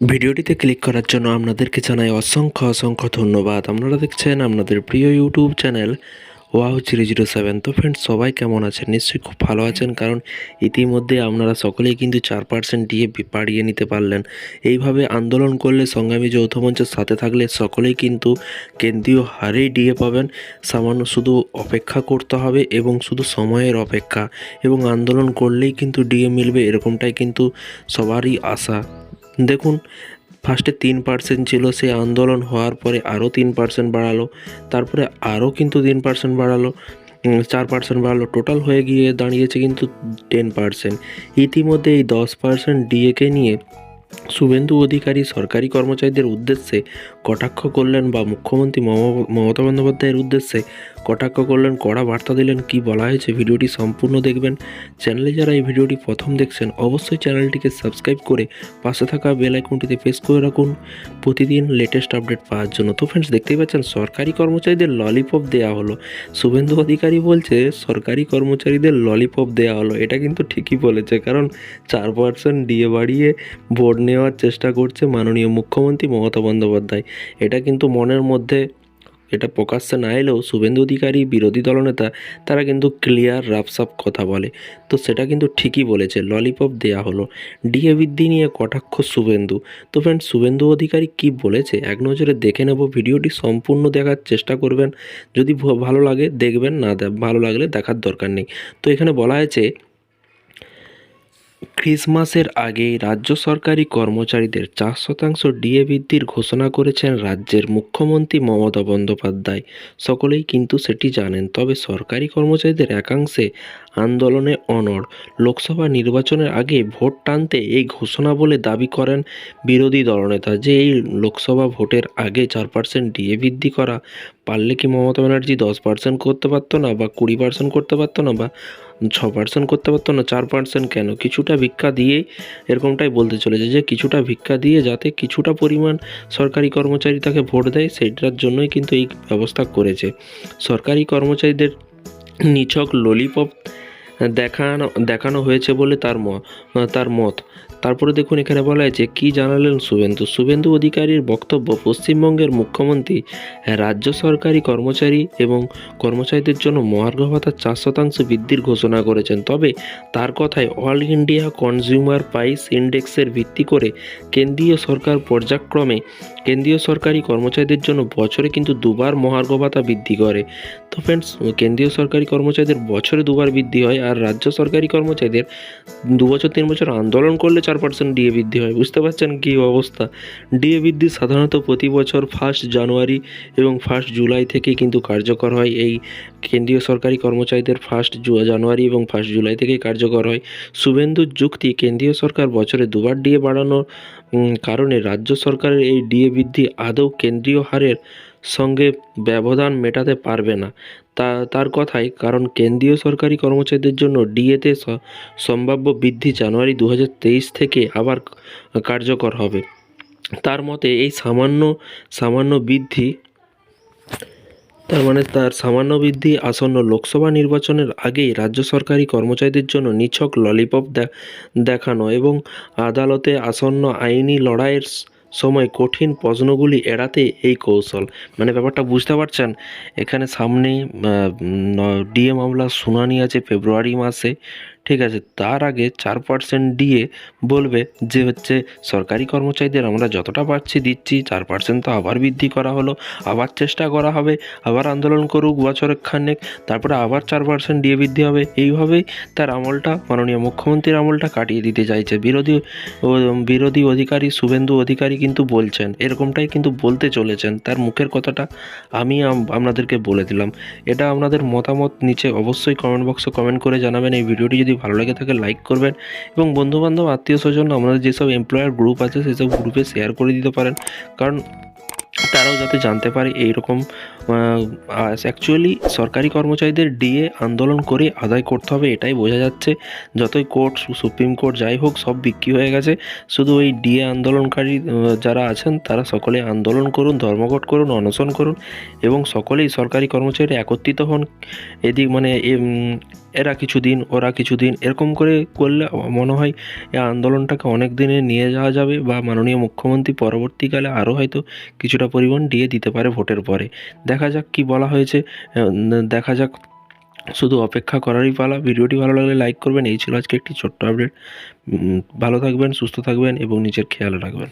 ভিডিওটিতে ক্লিক করার জন্য আপনাদেরকে জানাই অসংখ্য অসংখ্য ধন্যবাদ। আপনারা দেখছেন আপনাদের প্রিয় YouTube channel wow zero zero seven. তো ফ্রেন্ডস সবাই কেমন আছেন? নিশ্চয়ই খুব ভালো আছেন, কারণ ইতিমধ্যে আপনারা সকলেই কিন্তু চার পার্সেন্ট দিয়ে পাড়িয়ে নিতে পারলেন। এইভাবে আন্দোলন করলে সংগ্রামী যৌথ মঞ্চের সাথে থাকলে সকলেই কিন্তু কেন্দ্রীয় হারেই ডিএ পাবেন। সামান্য শুধু অপেক্ষা করতে হবে এবং শুধু সময়ের অপেক্ষা এবং আন্দোলন করলেই কিন্তু ডিএ মিলবে, এরকমটাই কিন্তু সবারই আশা। দেখুন ফার্স্টে তিন পার্সেন্ট ছিল, সেই আন্দোলন হওয়ার পরে আরও তিন পার্সেন্ট বাড়ালো, তারপরে আরও কিন্তু তিন পার্সেন্ট বাড়ালো চার পার্সেন্ট বাড়ালো টোটাল হয়ে গিয়ে দাঁড়িয়েছে কিন্তু টেন পার্সেন্ট ইতিমধ্যে এই দশ পার্সেন্ট ডিএকে নিয়ে শুভেন্দু অধিকারী সরকারি কর্মচারীদের উদ্দেশ্যে কটাক্ষ করলেন বা মুখ্যমন্ত্রী মম- মমতা বন্দ্যোপাধ্যায়ের উদ্দেশ্যে কটাক্ষ করলেন, কড়া বার্তা দিলেন, কি বলা হয়েছে ভিডিওটি সম্পূর্ণ দেখবেন। চ্যানেলে যারা এই ভিডিওটি প্রথম দেখছেন, অবশ্যই চ্যানেলটিকে সাবস্ক্রাইব করে পাশে থাকা বেল আইকনটিতে প্রেস করে রাখুন। প্রতিদিন লেটেস্ট আপডেট পাওয়ার জন্য। তো ফ্রেন্ডস দেখতেই পাচ্ছেন, সরকারি কর্মচারীদের ললিপপ দেওয়া হলো। শুভেন্দু অধিকারী বলছে, সরকারি কর্মচারীদের ললিপপ দেওয়া হলো। এটা কিন্তু ঠিকই বলেছে, কারণ চার পার্সেন্ট ডিএ বাড়িয়ে ভোট নেওয়ার চেষ্টা করছে মাননীয় মুখ্যমন্ত্রী মমতা বন্দ্যোপাধ্যায়। এটা কিন্তু মনের মধ্যে এটা প্রকাশ্যে না এলেও শুভেন্দু অধিকারী, বিরোধী দলনেতা, তারা কিন্তু ক্লিয়ার রাফসাফ কথা বলে। তো সেটা কিন্তু ঠিকই বলেছে ললিপপ দেয়া হলো। ডিএ বৃদ্ধি নিয়ে কটাক্ষ শুভেন্দু। তো ফ্রেন্ড শুভেন্দু অধিকারী কি বলেছে? এক নজরে দেখে নেব, ভিডিওটি সম্পূর্ণ দেখার চেষ্টা করবেন। যদি ভালো লাগে, দেখবেন, না ভালো লাগলে দেখার দরকার নেই। তো এখানে বলা হয়েছে ক্রিসমাসের আগেই রাজ্য সরকারি কর্মচারীদের চার শতাংশ ডিএ বৃদ্ধির ঘোষণা করেছেন রাজ্যের মুখ্যমন্ত্রী মমতা বন্দ্যোপাধ্যায়। সকলেই কিন্তু সেটি জানেন, তবে সরকারি কর্মচারীদের একাংশে আন্দোলনে অনড়। লোকসভা নির্বাচনের আগে ভোট টানতে এই ঘোষণা বলে দাবি করেন বিরোধী দলনেতা, যে এই লোকসভা ভোটের আগে চার পার্সেন্ট ডিএ বৃদ্ধি করা পারলে কি মমতা ব্যানার্জি দশ পার্সেন্ট করতে পারতো না বা কুড়ি পার্সেন্ট করতে পারতো না বা ছ পার্সেন্ট করতে পারতো না, চার পার্সেন্ট কেন? কিছুটা ভিক্ষা দিয়ে এরকমটাই বলতে চলেছে যে কিছুটা ভিক্ষা দিয়ে যাতে কিছুটা পরিমাণ সরকারি কর্মচারী তাকে ভোট দেয়, সেটার জন্যই কিন্তু এই ব্যবস্থা করেছে। সরকারি কর্মচারীদের নিছক ললিপপ দেখানো দেখানো হয়েছে বলে তার তার মত। তারপরে দেখুন এখানে বলা হয়েছে, কি জানালেন শুভেন্দু? শুভেন্দু অধিকারীর বক্তব্য, পশ্চিমবঙ্গের মুখ্যমন্ত্রী রাজ্য সরকারি কর্মচারী এবং কর্মচারীদের জন্য মহার্ঘ ভাতার চার শতাংশ বৃদ্ধির ঘোষণা করেছেন। তবে তার কথায় অল ইন্ডিয়া কনজিউমার প্রাইস ইন্ডেক্সের ভিত্তি করে কেন্দ্রীয় সরকার পর্যায়ক্রমে কেন্দ্রীয় সরকারি কর্মচারীদের জন্য বছরে কিন্তু দুবার মহার্ঘ ভাতা বৃদ্ধি করে। তো ফ্রেন্ডস কেন্দ্রীয় সরকারি কর্মচারীদের বছরে দুবার বৃদ্ধি হয় আর রাজ্য সরকারি কর্মচারীদের দু বছর, তিন বছর আন্দোলন করলে চার পার্সেন্ট ডিএ বৃদ্ধি হয়। বুঝতে পারছেন কী অবস্থা? ডিএ বৃদ্ধি সাধারণত প্রতি বছর ফার্স্ট জানুয়ারি এবং ফার্স্ট জুলাই থেকে কিন্তু কার্যকর হয়। এই কেন্দ্রীয় সরকারি কর্মচারীদের ফার্স্ট জানুয়ারি এবং ফার্স্ট জুলাই থেকেই কার্যকর হয়। শুভেন্দুর যুক্তি, কেন্দ্রীয় সরকার বছরে দুবার ডিএ বাড়ানোর কারণে রাজ্য সরকারের এই ডিএ বৃদ্ধি আদৌ কেন্দ্রীয় হারের সঙ্গে ব্যবধান মেটাতে পারবে না। তা, তার কথাই, কারণ কেন্দ্রীয় সরকারি কর্মচারীদের জন্য ডিএতে সম্ভাব্য বৃদ্ধি জানুয়ারি দু হাজার তেইশ থেকে আবার কার্যকর হবে। তার মতে, এই সামান্য সামান্য বৃদ্ধি, তার মানে তার সামান্য বৃদ্ধি আসন্ন লোকসভা নির্বাচনের আগেই রাজ্য সরকারি কর্মচারীদের জন্য নিছক ললিপপ দেখানো এবং আদালতে আসন্ন আইনি লড়াইয়ের সময় কঠিন প্রশ্নগুলি এড়াতে এই কৌশল। মানে ব্যাপারটা বুঝতে পারছেন? এখানে সামনে ডিএ মামলার শুনানি আছে ফেব্রুয়ারি মাসে। ঠিক আছে, তার আগে চার পার্সেন্ট দিয়ে বলবে যে হচ্ছে সরকারি কর্মচারীদের আমরা যতটা পাচ্ছি দিচ্ছি, চার পার্সেন্ট তো আবার বৃদ্ধি করা হলো, আবার চেষ্টা করা হবে, আবার আন্দোলন করুক বছরের খানেক, তারপরে আবার চার পার্সেন্ট দিয়ে বৃদ্ধি হবে। এইভাবেই তার আমলটা, মাননীয় মুখ্যমন্ত্রীর আমলটা কাটিয়ে দিতে চাইছে। বিরোধী বিরোধী অধিকারী শুভেন্দু অধিকারী কিন্তু বলছেন, এরকমটাই কিন্তু বলতে চলেছেন। তার মুখের কথাটা আমি আপনাদেরকে বলে দিলাম। এটা আপনাদের মতামত নিচে অবশ্যই কমেন্ট বক্সে কমেন্ট করে জানাবেন। এই ভিডিওটি যদি ভালো লেগে থাকে লাইক করবেন। এবং বন্ধুবান্ধব, আত্মীয় স্বজন, আমাদের যেসব এমপ্লয়ার গ্রুপ আছে, সেসব গ্রুপে শেয়ার করে দিতে পারেন। কারণ তারাও যাতে জানতে পারে এইরকম অ্যাকচুয়ালি সরকারি কর্মচারীদের ডিএ আন্দোলন করে আদায় করতে হবে, এটাই বোঝা যাচ্ছে। যতই কোর্ট, সুপ্রিম কোর্ট যাই হোক, সব বিক্রি হয়ে গেছে। শুধু ওই ডিএ আন্দোলনকারী যারা আছেন, তারা সকলে আন্দোলন করুন, ধর্মঘট করুন, অনশন করুন এবং সকলেই সরকারি কর্মচারী একত্রিত হন। এদিক মানে এরা কিছুদিন, ওরা কিছুদিন, এরকম করে করলে মনে হয় এই আন্দোলনটাকে অনেক দিনে নিয়ে যাওয়া যাবে বা মাননীয় মুখ্যমন্ত্রী পরবর্তীকালে আরও হয়তো কিছুটা পরিমাণ দিয়ে দিতে পারে ভোটের পরে। দেখা যাক কি বলা হয়েছে। দেখা যাক। শুধু অপেক্ষা করারই পালা। ভিডিওটি ভালো লাগলে লাইক করবেন। এই ছিল আজকে একটি ছোট্ট আপডেট। ভালো থাকবেন, সুস্থ থাকবেন এবং নিজের খেয়াল রাখবেন।